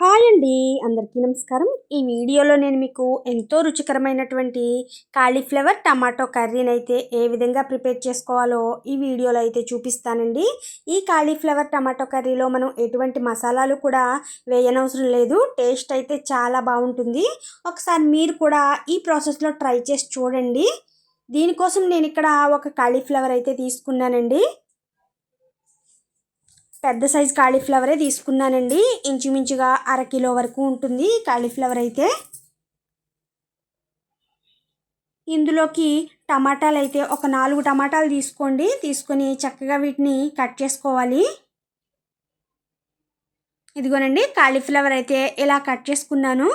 Hi అండి అందరికీ నమస్కారం. ఈ వీడియోలో నేను మీకు ఎంతో రుచికరమైనటువంటి కాలీఫ్లవర్ టమాటో కర్రీని అయితే ఏ విధంగా ప్రిపేర్ చేసుకోవాలో ఈ వీడియోలో అయితే చూపిస్తానండి. ఈ కాలీఫ్లవర్ టమాటో కర్రీలో మనం ఎటువంటి మసాలాలు కూడా వేయనవసరం లేదు. టేస్ట్ అయితే చాలా బాగుంటుంది. ఒకసారి మీరు కూడా ఈ ప్రాసెస్లో ట్రై చేసి చూడండి. దీనికోసం నేను ఇక్కడ ఒక కాలీఫ్లవర్ అయితే తీసుకున్నానండి. పెద్ద సైజ్ కాలీఫ్లవరే తీసుకున్నానండి. ఇంచుమించుగా అరకిలో వరకు ఉంటుంది కాలీఫ్లవర్ అయితే. ఇందులోకి టమాటాలు అయితే ఒక నాలుగు టమాటాలు తీసుకోండి. తీసుకొని చక్కగా వీటిని కట్ చేసుకోవాలి. ఇదిగోనండి కాలీఫ్లవర్ అయితే ఇలా కట్ చేసుకున్నాను.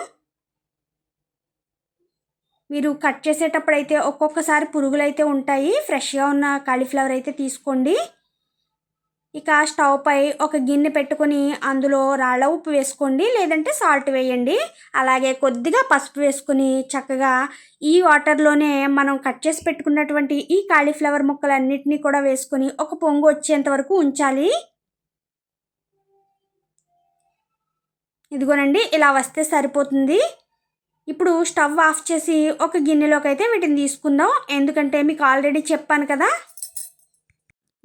మీరు కట్ చేసేటప్పుడు అయితే ఒక్కొక్కసారి పురుగులు అయితే ఉంటాయి. ఫ్రెష్గా ఉన్న కాలీఫ్లవర్ అయితే తీసుకోండి. ఇక స్టవ్ పై ఒక గిన్నె పెట్టుకొని అందులో రాళ్ళ ఉప్పు వేసుకోండి లేదంటే సాల్ట్ వేయండి. అలాగే కొద్దిగా పసుపు వేసుకుని చక్కగా ఈ వాటర్లోనే మనం కట్ చేసి పెట్టుకున్నటువంటి ఈ కాలీఫ్లవర్ ముక్కలన్నిటినీ కూడా వేసుకొని ఒక పొంగు వచ్చేంత వరకు ఉంచాలి. ఇదిగోనండి ఇలా వస్తే సరిపోతుంది. ఇప్పుడు స్టవ్ ఆఫ్ చేసి ఒక గిన్నెలోకి అయితే వీటిని తీసుకుందాం. ఎందుకంటే మీకు ఆల్రెడీ చెప్పాను కదా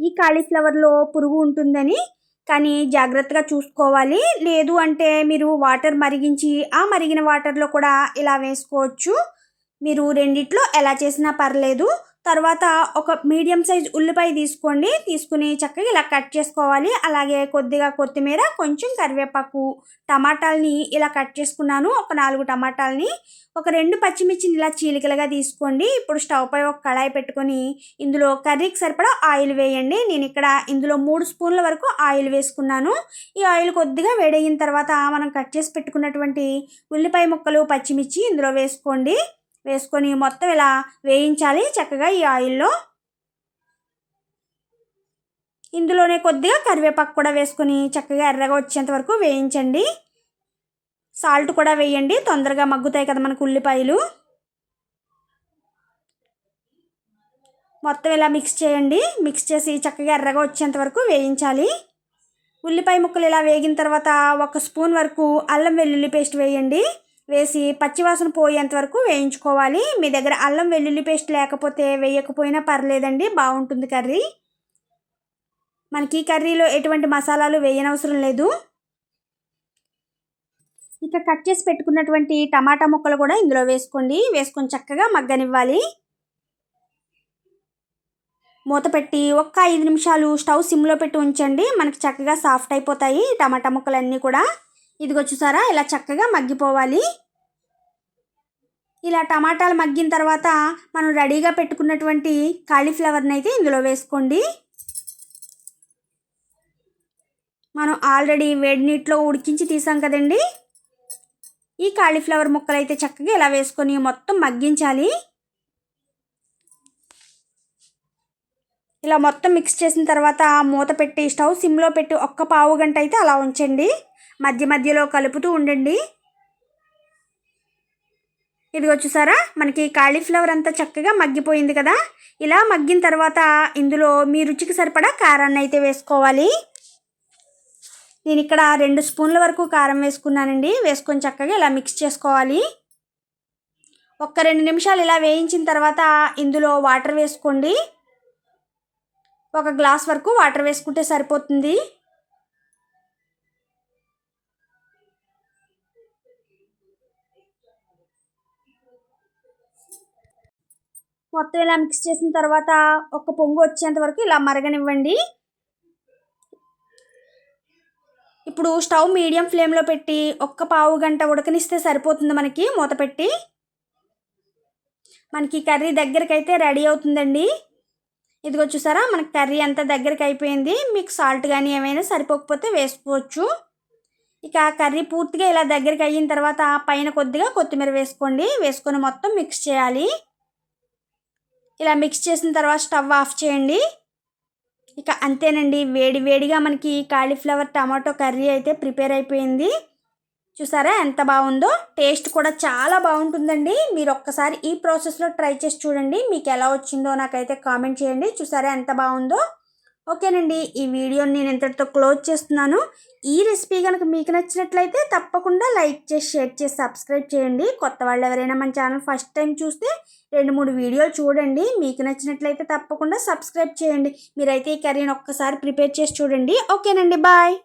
ఈ కాలీఫ్లవర్లో పురుగు ఉంటుందని కానీ జాగ్రత్తగా చూసుకోవాలి. లేదు అంటే మీరు వాటర్ మరిగించి ఆ మరిగిన వాటర్లో కూడా ఇలా వేసుకోవచ్చు. మీరు రెండిట్లో ఎలా చేసినా పర్లేదు. తర్వాత ఒక మీడియం సైజ్ ఉల్లిపాయ తీసుకోండి. తీసుకుని చక్కగా ఇలా కట్ చేసుకోవాలి. అలాగే కొద్దిగా కొత్తిమీర కొంచెం కరివేపాకు టమాటాలని ఇలా కట్ చేసుకున్నాను. ఒక నాలుగు టమాటాలని ఒక రెండు పచ్చిమిర్చిని ఇలా చీలికలుగా తీసుకోండి. ఇప్పుడు స్టవ్ పై ఒక కళాయి పెట్టుకొని ఇందులో కర్రీకి సరిపడా ఆయిల్ వేయండి. నేను ఇక్కడ ఇందులో మూడు స్పూన్ల వరకు ఆయిల్ వేసుకున్నాను. ఈ ఆయిల్ కొద్దిగా వేడయిన తర్వాత మనం కట్ చేసి పెట్టుకున్నటువంటి ఉల్లిపాయ ముక్కలు పచ్చిమిర్చి ఇందులో వేసుకోండి. వేసుకొని మొత్తం ఇలా వేయించాలి చక్కగా ఈ ఆయిల్లో. ఇందులోనే కొద్దిగా కరివేపాకు కూడా వేసుకొని చక్కగా ఎర్రగా వచ్చేంత వరకు వేయించండి. సాల్ట్ కూడా వేయండి తొందరగా మగ్గుతాయి కదా మనకు ఉల్లిపాయలు. మొత్తం ఇలా మిక్స్ చేయండి మిక్స్ చేసి చక్కగా ఎర్రగా వచ్చేంత వరకు వేయించాలి. ఉల్లిపాయ ముక్కలు ఇలా వేగిన తర్వాత ఒక స్పూన్ వరకు అల్లం వెల్లుల్లి పేస్ట్ వేయండి. వేసి పచ్చివాసన పోయేంత వరకు వేయించుకోవాలి. మీ దగ్గర అల్లం వెల్లుల్లి పేస్ట్ లేకపోతే వేయకపోయినా పర్లేదండి బాగుంటుంది కర్రీ. మనకి కర్రీలో ఎటువంటి మసాలాలు వేయనవసరం లేదు. ఇక కట్ చేసి పెట్టుకున్నటువంటి టమాటా ముక్కలు కూడా ఇందులో వేసుకోండి. వేసుకొని చక్కగా మగ్గనివ్వాలి. మూత పెట్టి ఒక్క ఐదు నిమిషాలు స్టవ్ సిమ్లో పెట్టి ఉంచండి. మనకి చక్కగా సాఫ్ట్ అయిపోతాయి టమాటా ముక్కలన్నీ కూడా. ఇదిగో చూసారా? ఇలా చక్కగా మగ్గిపోవాలి. ఇలా టమాటాలు మగ్గిన తర్వాత మనం రెడీగా పెట్టుకున్నటువంటి కాలీఫ్లవర్ని అయితే ఇందులో వేసుకోండి. మనం ఆల్రెడీ వేడి నీటిలో ఉడికించి తీసాం కదండి. ఈ కాలీఫ్లవర్ ముక్కలు అయితే చక్కగా ఇలా వేసుకొని మొత్తం మగ్గించాలి. ఇలా మొత్తం మిక్స్ చేసిన తర్వాత మూత పెట్టి స్టవ్ సిమ్లో పెట్టి ఒక్క పావు గంట అయితే అలా ఉంచండి. మధ్య మధ్యలో కలుపుతూ ఉండండి. ఇదిగో చూసారా? మనకి కాలీఫ్లవర్ అంతా చక్కగా మగ్గిపోయింది కదా? ఇలా మగ్గిన తర్వాత ఇందులో మీ రుచికి సరిపడా కారాన్ని అయితే వేసుకోవాలి. నేను ఇక్కడ రెండు స్పూన్ల వరకు కారం వేసుకున్నానండి. వేసుకొని చక్కగా ఇలా మిక్స్ చేసుకోవాలి. ఒక్క రెండు నిమిషాలు ఇలా వేయించిన తర్వాత ఇందులో వాటర్ వేసుకోండి. ఒక గ్లాస్ వరకు వాటర్ వేసుకుంటే సరిపోతుంది. మొత్తం ఇలా మిక్స్ చేసిన తర్వాత ఒక పొంగు వచ్చేంత వరకు ఇలా మరగనివ్వండి. ఇప్పుడు స్టవ్ మీడియం ఫ్లేమ్లో పెట్టి ఒక్క పావు గంట ఉడకనిస్తే సరిపోతుంది మనకి మూత పెట్టి. మనకి కర్రీ దగ్గరికి అయితే రెడీ అవుతుందండి. ఇదిగో చూసారా మనకి కర్రీ అంతా దగ్గరికి అయిపోయింది మీకు సాల్ట్ కానీ ఏమైనా సరిపోకపోతే వేసుకోవచ్చు. ఇక కర్రీ పూర్తిగా ఇలా దగ్గరికి అయిన తర్వాత పైన కొద్దిగా కొత్తిమీర వేసుకోండి. వేసుకొని మొత్తం మిక్స్ చేయాలి. ఇలా మిక్స్ చేసిన తర్వాత స్టవ్ ఆఫ్ చేయండి. ఇక అంతేనండి. వేడి వేడిగా మనకి కాలీఫ్లవర్ టమాటో కర్రీ అయితే ప్రిపేర్ అయిపోయింది. చూసారా ఎంత బాగుందో? టేస్ట్ కూడా చాలా బాగుంటుందండి. మీరు ఒక్కసారి ఈ ప్రాసెస్లో ట్రై చేసి చూడండి. మీకు ఎలా వచ్చిందో నాకైతే కామెంట్ చేయండి. చూసారా ఎంత బాగుందో? ఓకేనండి ఈ వీడియోని నేను ఇంతటితో క్లోజ్ చేస్తున్నాను. ఈ రెసిపీ కనుక మీకు నచ్చినట్లయితే తప్పకుండా లైక్ చేసి షేర్ చేసి సబ్స్క్రైబ్ చేయండి. కొత్త వాళ్ళు ఎవరైనా మన ఛానల్ ఫస్ట్ టైం చూస్తే రెండు మూడు వీడియోలు చూడండి. మీకు నచ్చినట్లయితే తప్పకుండా సబ్స్క్రైబ్ చేయండి. మీరైతే ఈ కర్రీని ఒక్కసారి ప్రిపేర్ చేసి చూడండి. ఓకేనండి బాయ్.